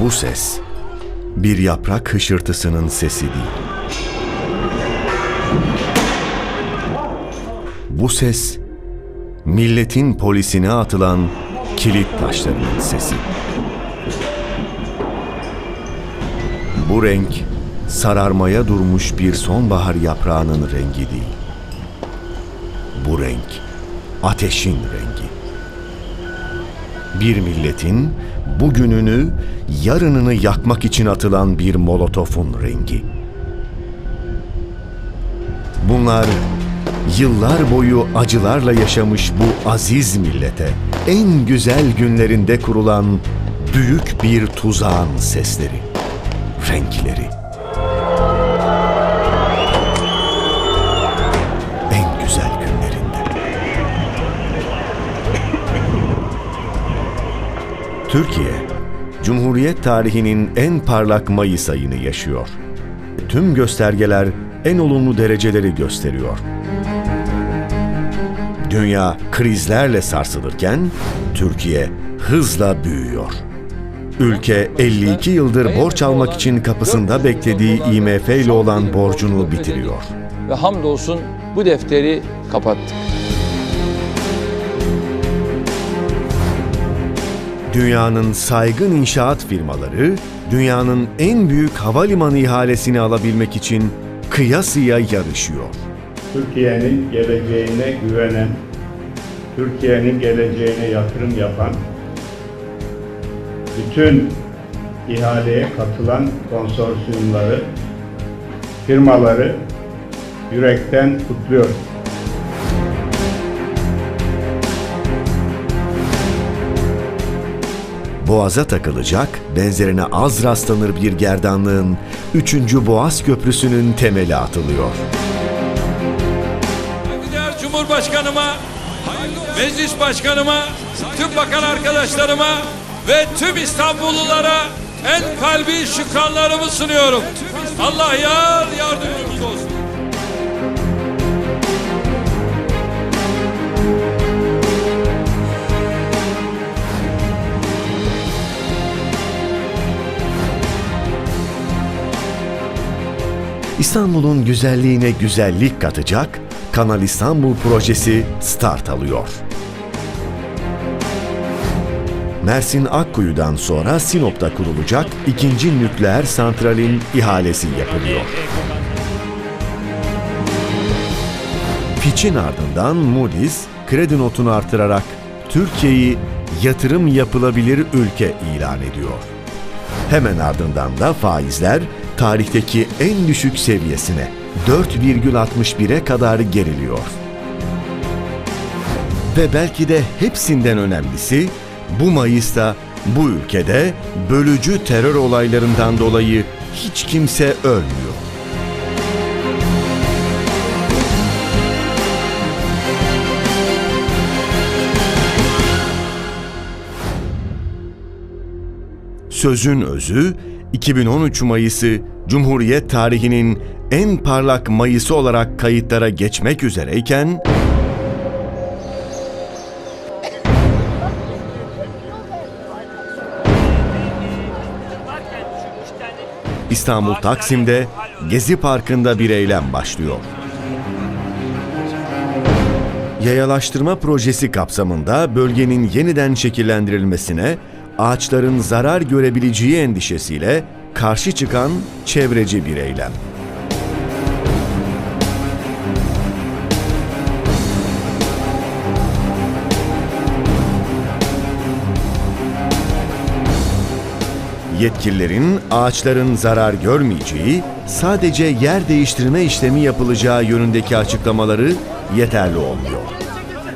Bu ses bir yaprak hışırtısının sesi değil. Bu ses milletin polisine atılan kilit taşlarının sesi. Bu renk sararmaya durmuş bir sonbahar yaprağının rengi değil. Bu renk ateşin rengi. Bir milletin bugününü, yarınını yakmak için atılan bir molotofun rengi. Bunlar yıllar boyu acılarla yaşamış bu aziz millete en güzel günlerinde kurulan büyük bir tuzağın sesleri, renkleri. Türkiye, Cumhuriyet tarihinin en parlak Mayıs ayını yaşıyor. Tüm göstergeler en olumlu dereceleri gösteriyor. Dünya krizlerle sarsılırken Türkiye hızla büyüyor. Ülke 52 yıldır borç almak için kapısında beklediği IMF ile olan borcunu bitiriyor. Ve hamdolsun bu defteri kapattık. Dünyanın saygın inşaat firmaları, dünyanın en büyük havalimanı ihalesini alabilmek için kıyasıya yarışıyor. Türkiye'nin geleceğine güvenen, Türkiye'nin geleceğine yatırım yapan, bütün ihaleye katılan konsorsiyumları, firmaları yürekten kutluyorum. Boğaza takılacak, benzerine az rastlanır bir gerdanlığın 3. Boğaz Köprüsü'nün temeli atılıyor. Saygıdeğer Cumhurbaşkanıma, Meclis Başkanıma, tüm bakan arkadaşlarıma ve tüm İstanbullulara en kalbi şükranlarımı sunuyorum. Allah yar yardımcımız olsun. İstanbul'un güzelliğine güzellik katacak Kanal İstanbul projesi start alıyor. Mersin Akkuyu'dan sonra Sinop'ta kurulacak ikinci nükleer santralin ihalesi yapılıyor. Fitch'in ardından Moody's kredi notunu artırarak Türkiye'yi yatırım yapılabilir ülke ilan ediyor. Hemen ardından da faizler tarihteki en düşük seviyesine 4,61'e kadar geriliyor. Ve belki de hepsinden önemlisi bu Mayıs'ta bu ülkede bölücü terör olaylarından dolayı hiç kimse ölmüyor. Sözün özü 2013 Mayıs'ı Cumhuriyet tarihinin en parlak Mayıs'ı olarak kayıtlara geçmek üzereyken İstanbul Taksim'de Gezi Parkı'nda bir eylem başlıyor. Yayalaştırma projesi kapsamında bölgenin yeniden şekillendirilmesine ağaçların zarar görebileceği endişesiyle karşı çıkan çevreci bir eylem. Yetkililerin ağaçların zarar görmeyeceği, sadece yer değiştirme işlemi yapılacağı yönündeki açıklamaları yeterli olmuyor.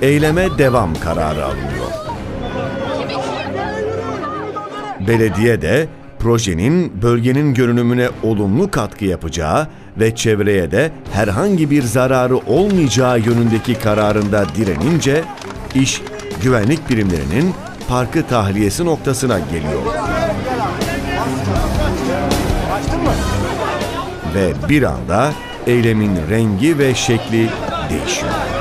Eyleme devam kararı alınıyor. Belediye de projenin bölgenin görünümüne olumlu katkı yapacağı ve çevreye de herhangi bir zararı olmayacağı yönündeki kararında direnince iş güvenlik birimlerinin parkı tahliyesi noktasına geliyor. Ve bir anda eylemin rengi ve şekli değişiyor.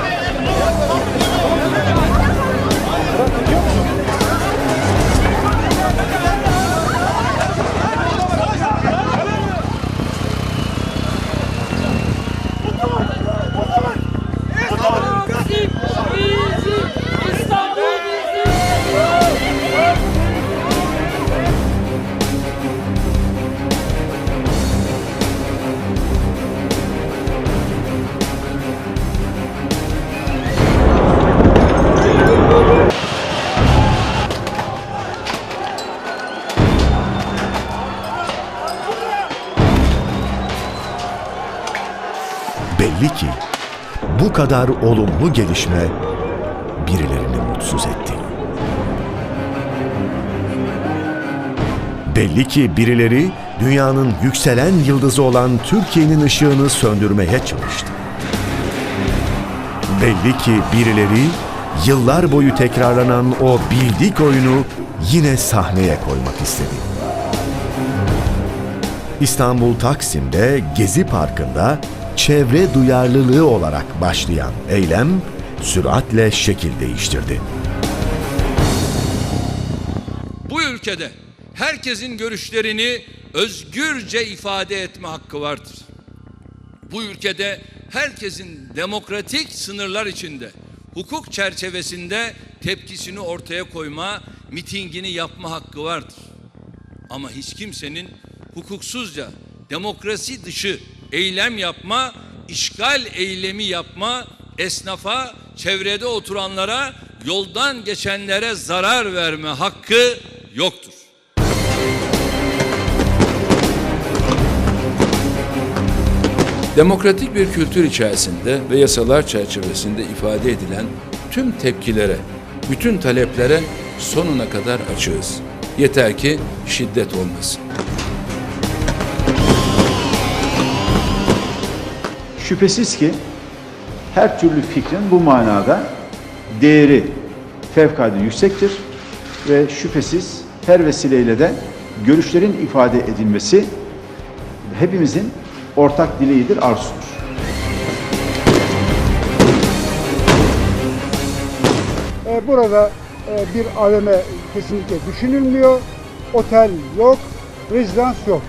Kadar olumlu gelişme birilerini mutsuz etti. Belli ki birileri dünyanın yükselen yıldızı olan Türkiye'nin ışığını söndürmeye çalıştı. Belli ki birileri yıllar boyu tekrarlanan o bildik oyunu yine sahneye koymak istedi. İstanbul Taksim'de Gezi Parkı'nda çevre duyarlılığı olarak başlayan eylem süratle şekil değiştirdi. Bu ülkede herkesin görüşlerini özgürce ifade etme hakkı vardır. Bu ülkede herkesin demokratik sınırlar içinde, hukuk çerçevesinde tepkisini ortaya koyma, mitingini yapma hakkı vardır. Ama hiç kimsenin hukuksuzca demokrasi dışı eylem yapma, işgal eylemi yapma, esnafa, çevrede oturanlara, yoldan geçenlere zarar verme hakkı yoktur. Demokratik bir kültür içerisinde ve yasalar çerçevesinde ifade edilen tüm tepkilere, bütün taleplere sonuna kadar açığız. Yeter ki şiddet olmasın. Şüphesiz ki her türlü fikrin bu manada değeri fevkalade yüksektir ve şüphesiz her vesileyle de görüşlerin ifade edilmesi hepimizin ortak dileğidir, arzusudur. E, Burada e, bir AVM kesinlikle düşünülmüyor. Otel yok, rezidans yok.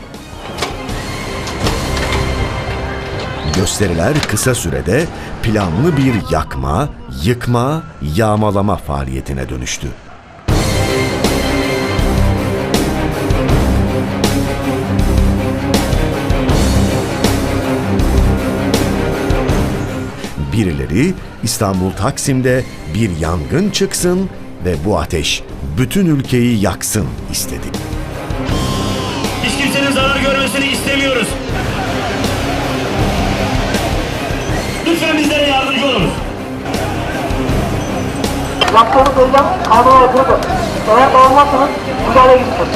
Gösteriler kısa sürede planlı bir yakma, yıkma, yağmalama faaliyetine dönüştü. Birileri İstanbul Taksim'de bir yangın çıksın ve bu ateş bütün ülkeyi yaksın istedi. Hiç kimsenin zarar görmesini istemiyoruz. Olunuz. Yaptığınız eylem kanuna aykırıdır. Eğer olmazsanız müdahale gitsin.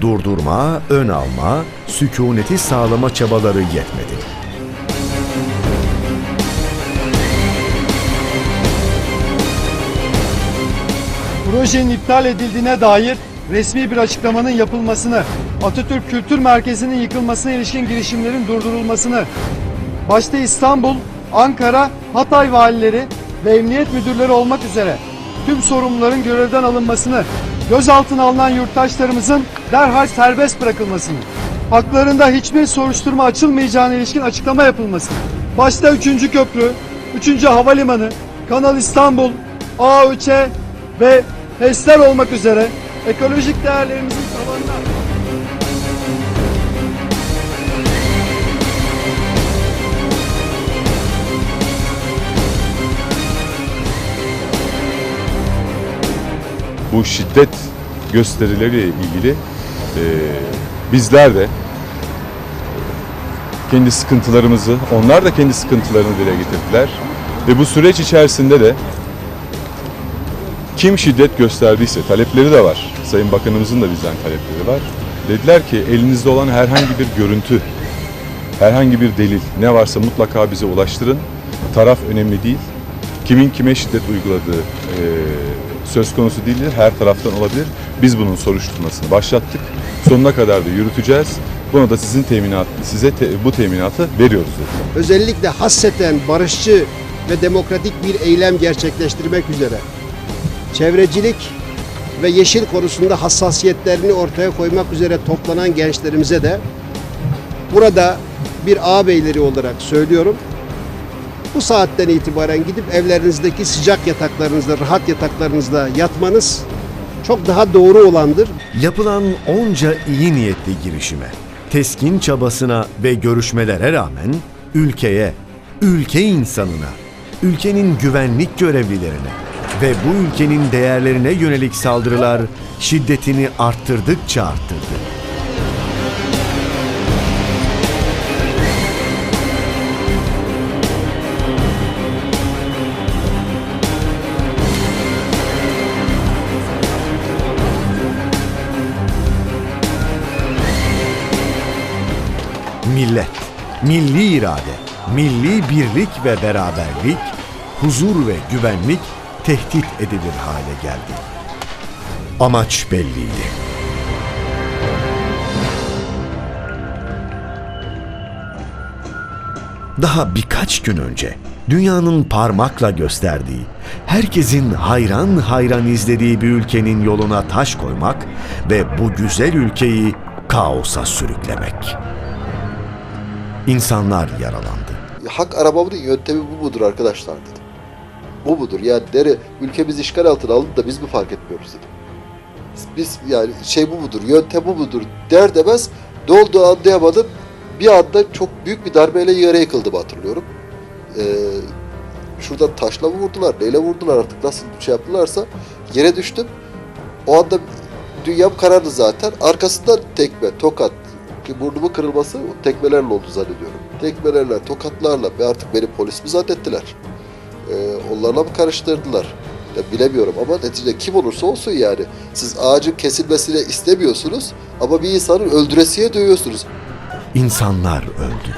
Durdurma, ön alma, sükuneti sağlama çabaları yetmedi. projenin iptal edildiğine dair resmi bir açıklamanın yapılmasını, Atatürk Kültür Merkezi'nin yıkılmasına ilişkin girişimlerin durdurulmasını, başta İstanbul, Ankara, Hatay valileri ve emniyet müdürleri olmak üzere tüm sorumluların görevden alınmasını, gözaltına alınan yurttaşlarımızın derhal serbest bırakılmasını, haklarında hiçbir soruşturma açılmayacağına ilişkin açıklama yapılmasını, başta 3. köprü, 3. havalimanı, Kanal İstanbul, A3'e ve HES'ler olmak üzere ekolojik değerlerimizin bu şiddet gösterileriyle ilgili e, bizler de kendi sıkıntılarımızı, onlar da kendi sıkıntılarını dile getirdiler. Ve bu süreç içerisinde de kim şiddet gösterdiyse talepleri de var. Sayın Bakanımızın da bizden talepleri var. Dediler ki elinizde olan herhangi bir görüntü, herhangi bir delil ne varsa mutlaka bize ulaştırın. Taraf önemli değil. Kimin kime şiddet uyguladığı e, söz konusu değildir. Her taraftan olabilir. Biz bunun soruşturmasını başlattık. Sonuna kadar da yürüteceğiz. Buna da sizin teminat, size te- bu teminatı veriyoruz dediler. özellikle hasseten barışçı ve demokratik bir eylem gerçekleştirmek üzere çevrecilik ve yeşil konusunda hassasiyetlerini ortaya koymak üzere toplanan gençlerimize de burada bir ağabeyleri olarak söylüyorum. Bu saatten itibaren gidip evlerinizdeki sıcak yataklarınızda, rahat yataklarınızda yatmanız çok daha doğru olandır. Yapılan onca iyi niyetli girişime, teskin çabasına ve görüşmelere rağmen ülkeye, ülke insanına, ülkenin güvenlik görevlilerine ve bu ülkenin değerlerine yönelik saldırılar şiddetini arttırdıkça arttırdı. Millet, milli irade, milli birlik ve beraberlik, huzur ve güvenlik tehdit edilir hale geldi. Amaç belliydi. Daha birkaç gün önce dünyanın parmakla gösterdiği, herkesin hayran hayran izlediği bir ülkenin yoluna taş koymak ve bu güzel ülkeyi kaosa sürüklemek. İnsanlar yaralandı. hak aramamın yöntemi bu mudur arkadaşlar dedim. Bu mudur yani nere ülkemiz işgal altına alındı da biz mi fark etmiyoruz dedim. Biz yani şey bu mudur yöntem bu mudur der demez ne olduğunu anlayamadım. Bir anda çok büyük bir darbeyle yere yıkıldığımı hatırlıyorum. Ee, şuradan taşla mı vurdular neyle vurdular artık nasıl şey yaptılarsa yere düştüm. O anda dünyam karardı zaten. Arkasından tekme, tokat, ki burnumun kırılması tekmelerle oldu zannediyorum. Tekmelerle, tokatlarla ve artık beni polis mi zannettiler? Ee, onlarla mı karıştırdılar? Ya bilemiyorum ama neticede kim olursa olsun yani. Siz ağacın kesilmesini istemiyorsunuz ama bir insanı öldüresiye dövüyorsunuz. İnsanlar öldü.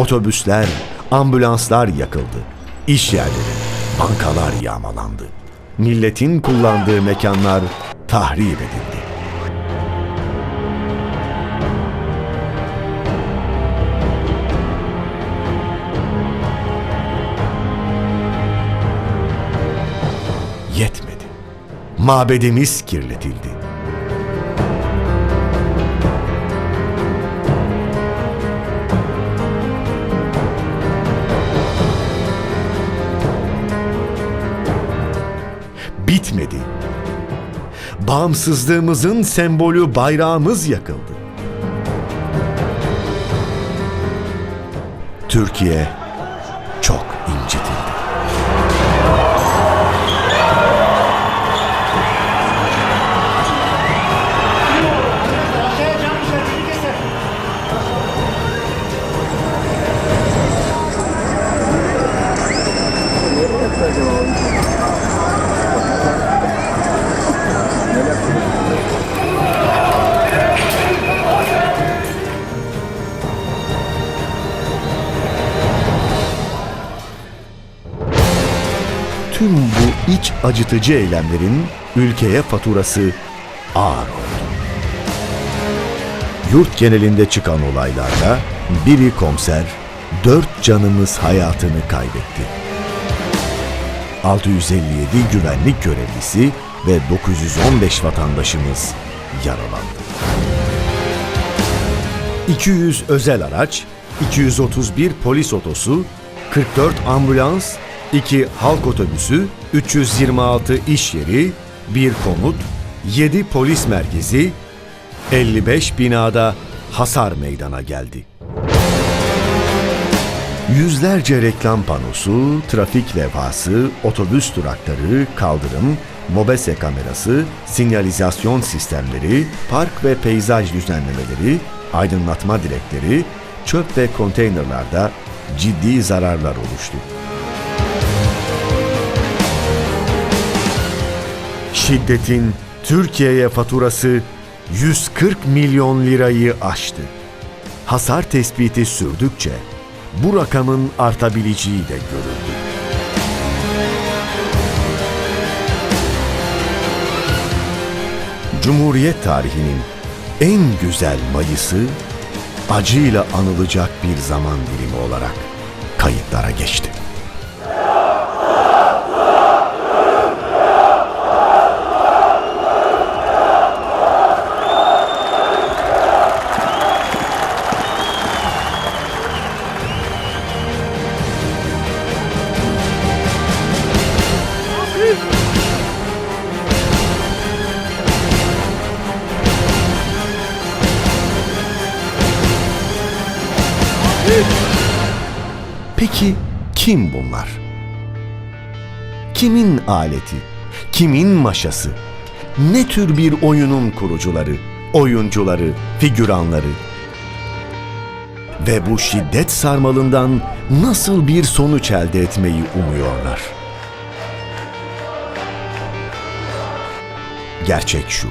Otobüsler, ambulanslar yakıldı. İş yerleri, bankalar yağmalandı. Milletin kullandığı mekanlar tahrip edildi. Yetmedi. Mabedimiz kirletildi. Bağımsızlığımızın sembolü bayrağımız yakıldı. Türkiye çok incitildi. İç acıtıcı eylemlerin ülkeye faturası ağır oldu. Yurt genelinde çıkan olaylarda biri komiser, dört canımız hayatını kaybetti. 657 güvenlik görevlisi ve 915 vatandaşımız yaralandı. 200 özel araç, 231 polis otosu, 44 ambulans, 2 halk otobüsü, 326 iş yeri, 1 komut, 7 polis merkezi, 55 binada hasar meydana geldi. Yüzlerce reklam panosu, trafik levhası, otobüs durakları, kaldırım, mobese kamerası, sinyalizasyon sistemleri, park ve peyzaj düzenlemeleri, aydınlatma direkleri, çöp ve konteynerlarda ciddi zararlar oluştu. Şiddetin Türkiye'ye faturası 140 milyon lirayı aştı. Hasar tespiti sürdükçe bu rakamın artabileceği de görüldü. Cumhuriyet tarihinin en güzel Mayıs'ı acıyla anılacak bir zaman dilimi olarak kayıtlara geçti. Peki kim bunlar? Kimin aleti? Kimin maşası? Ne tür bir oyunun kurucuları, oyuncuları, figüranları? Ve bu şiddet sarmalından nasıl bir sonuç elde etmeyi umuyorlar? Gerçek şu.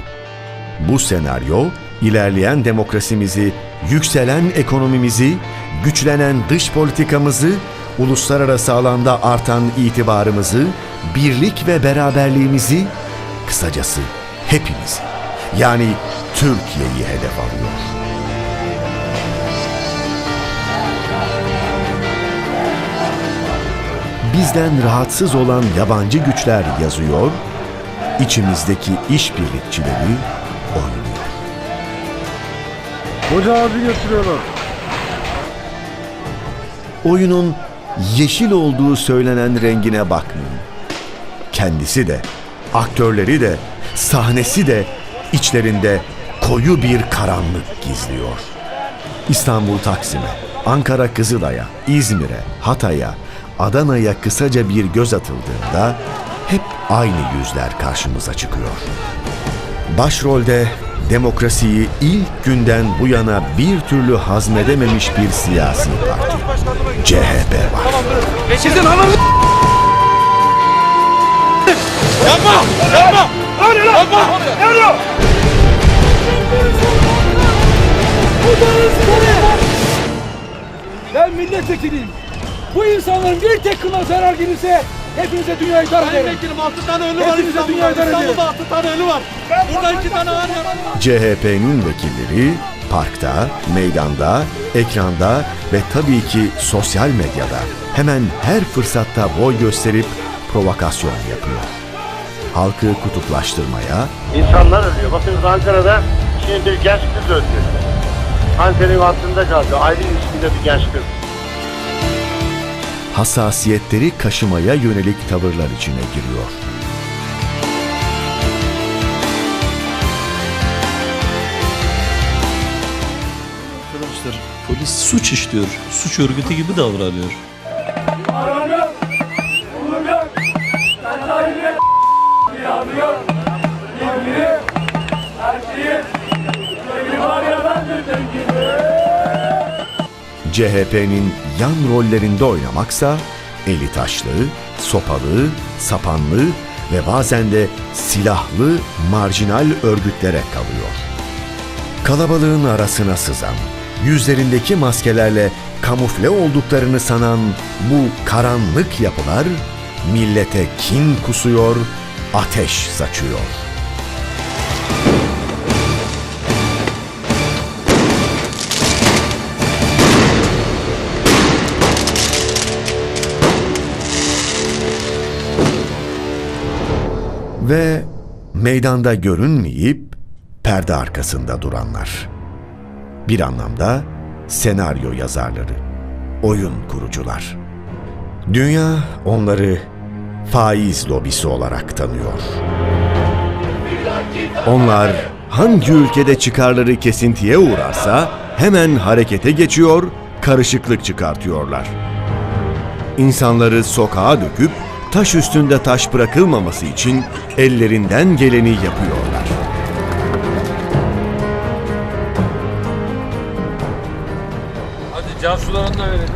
Bu senaryo ilerleyen demokrasimizi, yükselen ekonomimizi, güçlenen dış politikamızı, uluslararası alanda artan itibarımızı, birlik ve beraberliğimizi, kısacası hepimizi, yani Türkiye'yi hedef alıyor. Bizden rahatsız olan yabancı güçler yazıyor, içimizdeki işbirlikçileri oynuyor. Hoca abi götürüyorlar. Oyunun yeşil olduğu söylenen rengine bakmayın. Kendisi de, aktörleri de, sahnesi de içlerinde koyu bir karanlık gizliyor. İstanbul Taksim'e, Ankara Kızılay'a, İzmir'e, Hatay'a, Adana'ya kısaca bir göz atıldığında hep aynı yüzler karşımıza çıkıyor. Başrolde demokrasiyi ilk günden bu yana bir türlü hazmedememiş bir siyasi parti. CHP var. Sizin ananı... Yapma! Yapma! Öyle lan! Yapma! Öyle! Ben milletvekiliyim. Bu insanların bir tek kılına zarar gelirse hepinize dünyayı dar ederim. Ben vekilim 6 tane ölü var Hepinize dünyayı dar ederim. İstanbul'da 6 tane ölü var. Burada 2 tane var ya. CHP'nin vekilleri parkta, meydanda, ekranda ve tabii ki sosyal medyada hemen her fırsatta boy gösterip provokasyon yapıyor. Halkı kutuplaştırmaya, İnsanlar ölüyor. Bakın Ankara'da şimdi bir genç kız öldü. Kanserin altında kaldı. Aylin isminde bir genç kız. Hassasiyetleri kaşımaya yönelik tavırlar içine giriyor. Arkadaşlar polis suç işliyor. Suç örgütü gibi davranıyor. CHP'nin yan rollerinde oynamaksa eli taşlı, sopalı, sapanlı ve bazen de silahlı marjinal örgütlere kalıyor. Kalabalığın arasına sızan, yüzlerindeki maskelerle kamufle olduklarını sanan bu karanlık yapılar millete kin kusuyor, ateş saçıyor. Ve meydanda görünmeyip perde arkasında duranlar. Bir anlamda senaryo yazarları, oyun kurucular. Dünya onları faiz lobisi olarak tanıyor. Onlar hangi ülkede çıkarları kesintiye uğrarsa hemen harekete geçiyor, karışıklık çıkartıyorlar. İnsanları sokağa döküp taş üstünde taş bırakılmaması için ellerinden geleni yapıyorlar. Hadi can sularını da verelim.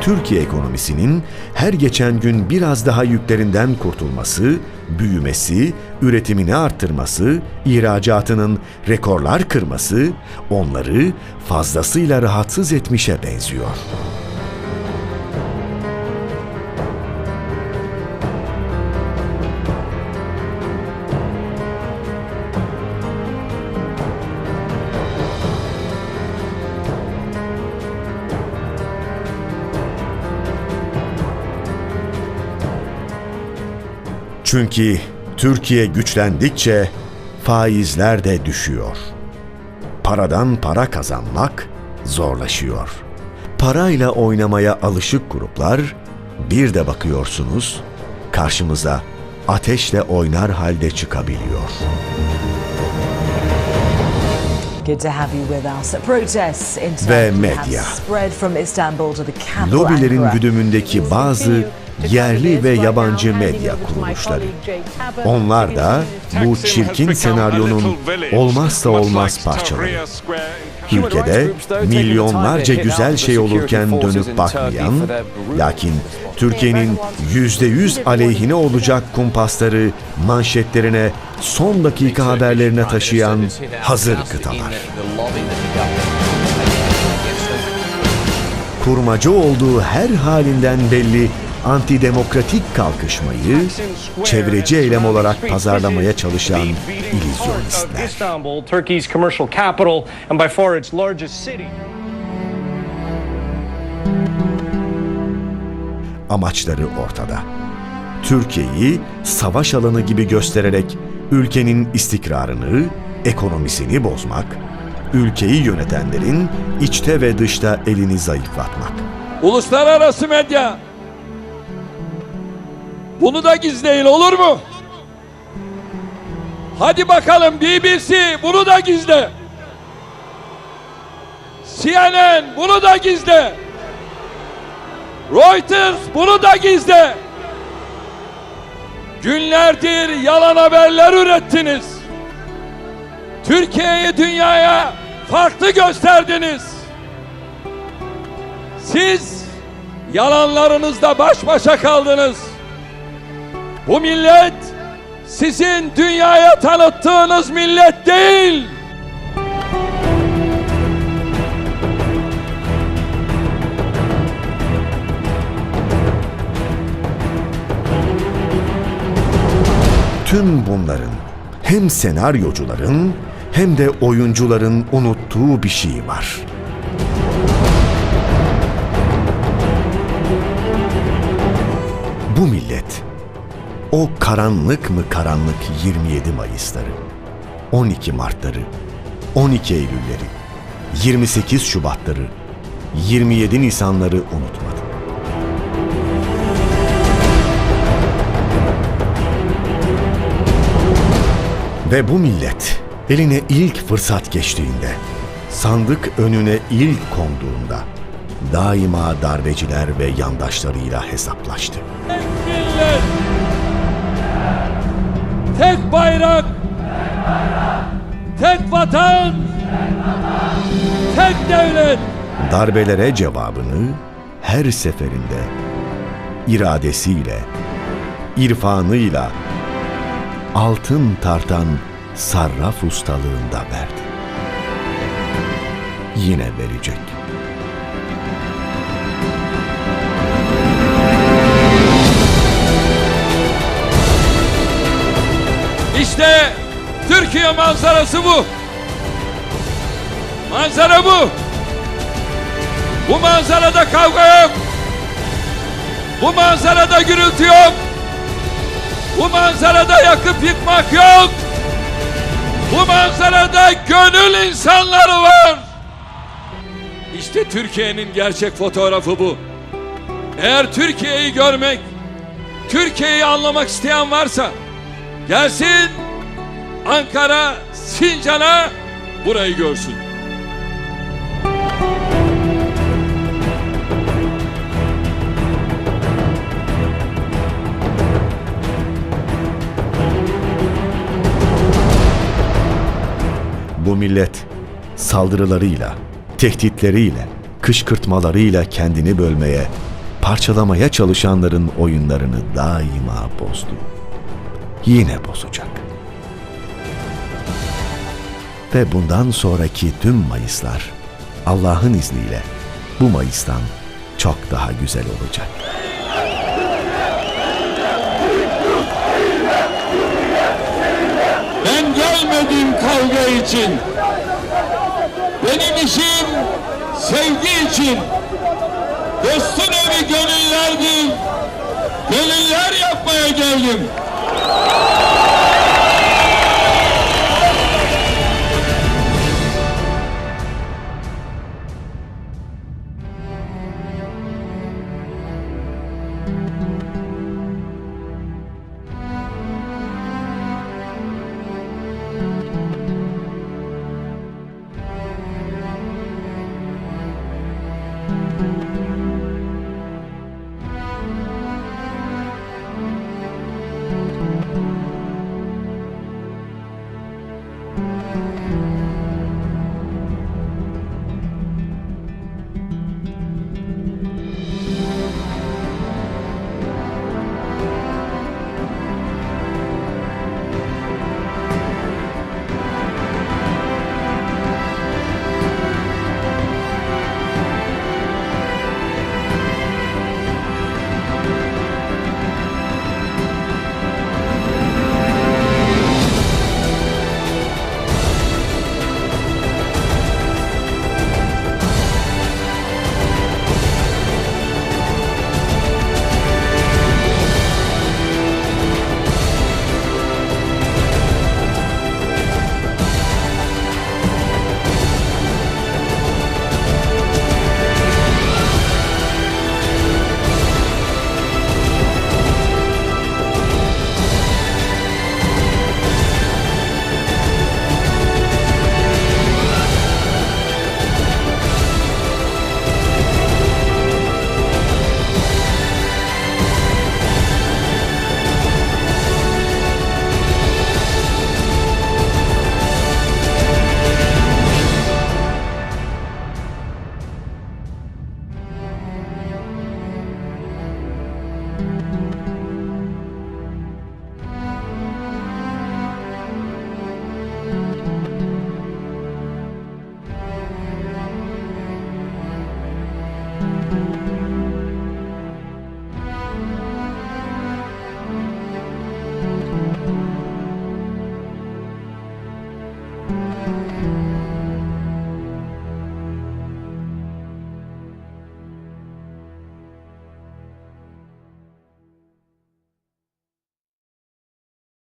Türkiye ekonomisinin her geçen gün biraz daha yüklerinden kurtulması, büyümesi, üretimini arttırması, ihracatının rekorlar kırması onları fazlasıyla rahatsız etmişe benziyor. Çünkü Türkiye güçlendikçe faizler de düşüyor. Paradan para kazanmak zorlaşıyor. Parayla oynamaya alışık gruplar bir de bakıyorsunuz karşımıza ateşle oynar halde çıkabiliyor. Ve medya. have spread from Istanbul to the capital Lobilerin güdümündeki bazı yerli ve yabancı medya kuruluşları. Onlar da bu çirkin senaryonun olmazsa olmaz parçaları. Ülkede milyonlarca güzel şey olurken dönüp bakmayan, lakin Türkiye'nin yüzde yüz aleyhine olacak kumpasları manşetlerine son dakika haberlerine taşıyan hazır kıtalar. Kurmaca olduğu her halinden belli antidemokratik kalkışmayı çevreci eylem olarak pazarlamaya çalışan illüzyonistler. Amaçları ortada. Türkiye'yi savaş alanı gibi göstererek ülkenin istikrarını, ekonomisini bozmak, ülkeyi yönetenlerin içte ve dışta elini zayıflatmak. Uluslararası medya. Bunu da gizleyin olur mu? Hadi bakalım BBC bunu da gizle. CNN bunu da gizle. Reuters bunu da gizle. Günlerdir yalan haberler ürettiniz. Türkiye'yi dünyaya farklı gösterdiniz. Siz yalanlarınızla baş başa kaldınız. Bu millet sizin dünyaya tanıttığınız millet değil. Tüm bunların hem senaryocuların hem de oyuncuların unuttuğu bir şey var. Bu millet o karanlık mı karanlık 27 Mayısları, 12 Martları, 12 Eylülleri, 28 Şubatları, 27 Nisanları unutmadı. Ve bu millet eline ilk fırsat geçtiğinde, sandık önüne ilk konduğunda daima darbeciler ve yandaşlarıyla hesaplaştı. Tek bayrak. Tek vatan. Tek devlet. Darbelere cevabını her seferinde iradesiyle, irfanıyla, altın tartan sarraf ustalığında verdi. Yine verecek. İşte Türkiye manzarası bu. Manzara bu. Bu manzarada kavga yok. Bu manzarada gürültü yok. Bu manzarada yakıp yıkmak yok. Bu manzarada gönül insanları var. İşte Türkiye'nin gerçek fotoğrafı bu. Eğer Türkiye'yi görmek, Türkiye'yi anlamak isteyen varsa gelsin Ankara, Sincan'a burayı görsün. Bu millet saldırılarıyla, tehditleriyle, kışkırtmalarıyla kendini bölmeye, parçalamaya çalışanların oyunlarını daima bozdu. Yine bozacak. Ve bundan sonraki tüm Mayıslar Allah'ın izniyle bu Mayıs'tan çok daha güzel olacak. Ben gelmedim kavga için. Benim işim sevgi için. Dostun evi gönüllerdir. Gönüller yapmaya geldim.